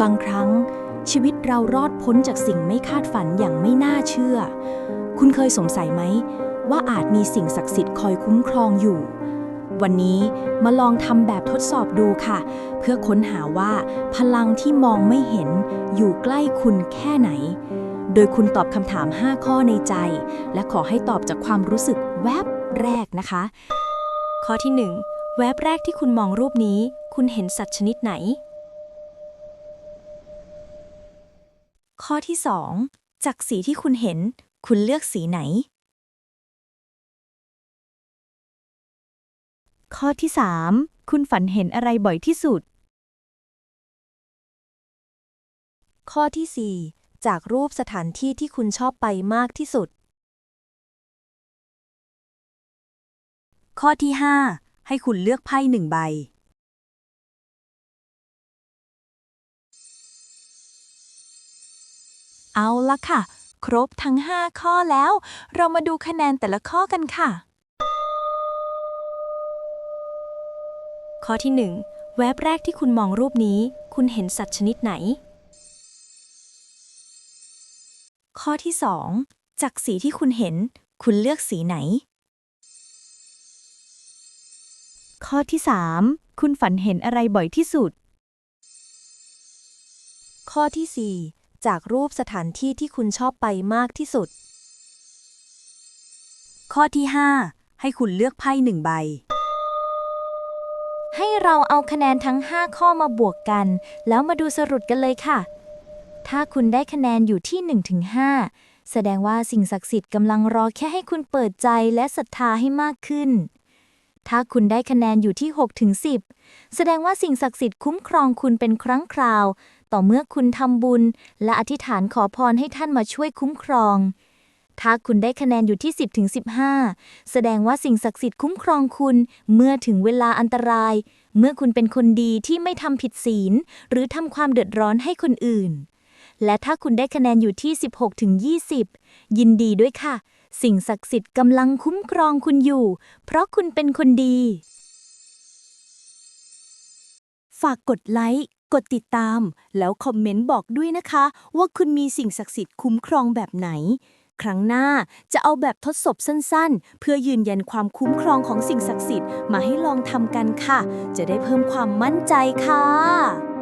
บางครั้งชีวิตเรารอดพ้นจากสิ่งไม่คาดฝันอย่างไม่น่าเชื่อ คุณเคยสงสัยไหม ว่าอาจมีสิ่งศักดิ์สิทธิ์คอยคุ้มครองอยู่ วันนี้มาลองทำแบบทดสอบดูค่ะ เพื่อค้นหาว่าพลังที่มองไม่เห็นอยู่ใกล้คุณแค่ไหน โดยคุณตอบคำถาม 5 ข้อในใจ และขอให้ตอบจากความรู้สึกแวบแรกนะคะ ข้อที่ 1 แวบแรกที่คุณมองรูปนี้ คุณเห็นสัตว์ชนิดไหน ข้อที่ 2 จากสีที่คุณเห็น คุณเลือกสีไหน ข้อที่ 3 คุณฝันเห็นอะไรบ่อยที่สุด ข้อที่ 4 จากรูปสถานที่ที่คุณชอบไปมากที่สุด ข้อที่ 5 ให้คุณเลือกไพ่หนึ่งใบ เอาละค่ะ ครบทั้ง 5 ข้อแล้ว เรามาดูคะแนนแต่ละข้อกันค่ะ ข้อที่ 1 แวบแรกที่คุณมองรูปนี้ คุณเห็นสัตว์ชนิดไหน ข้อที่ 2 จากสีที่คุณเห็น คุณเลือกสีไหน ข้อที่ 3 คุณฝันเห็นอะไรบ่อยที่สุด ข้อที่ 4 จากรูปสถานที่ที่คุณชอบไปมากที่สุด ข้อที่ 5 ให้คุณเลือกไพ่หนึ่งใบ ให้เราเอาคะแนนทั้ง 5 ข้อมาบวกกัน แล้วมาดูสรุปกันเลยค่ะ ถ้าคุณได้คะแนนอยู่ที่1-5แสดงว่าสิ่งศักดิ์สิทธิ์กำลังรอแค่ให้คุณเปิดใจและศรัทธาให้มากขึ้น ถ้าคุณได้คะแนนอยู่ที่6-10 แสดงว่าสิ่งศักดิ์สิทธิ์คุ้มครองคุณเป็นครั้งคราว ต่อเมื่อคุณทำบุญ และอธิษฐานขอพรให้ท่านมาช่วยคุ้มครอง ถ้าคุณได้คะแนนอยู่ที่ 10 ถึง 15 แสดงว่าสิ่งศักดิ์สิทธิ์คุ้มครองคุณเมื่อถึงเวลาอันตราย เมื่อคุณเป็นคนดีที่ไม่ทำผิดศีล หรือทำความเดือดร้อนให้คนอื่น และถ้าคุณได้คะแนนอยู่ที่ 16 ถึง 20 ยินดีด้วยค่ะ สิ่งศักดิ์สิทธิ์กำลังคุ้มครองคุณอยู่ เพราะคุณเป็นคนดี ฝากกดไลค์ กดติดตาม แล้วคอมเมนต์บอกด้วยนะคะ ว่าคุณมีสิ่งศักดิ์สิทธิ์คุ้มครองแบบไหน ครั้งหน้าจะเอาแบบทดสอบสั้นๆ เพื่อยืนยันความคุ้มครองของสิ่งศักดิ์สิทธิ์มาให้ลองทำกันค่ะ จะได้เพิ่มความมั่นใจค่ะ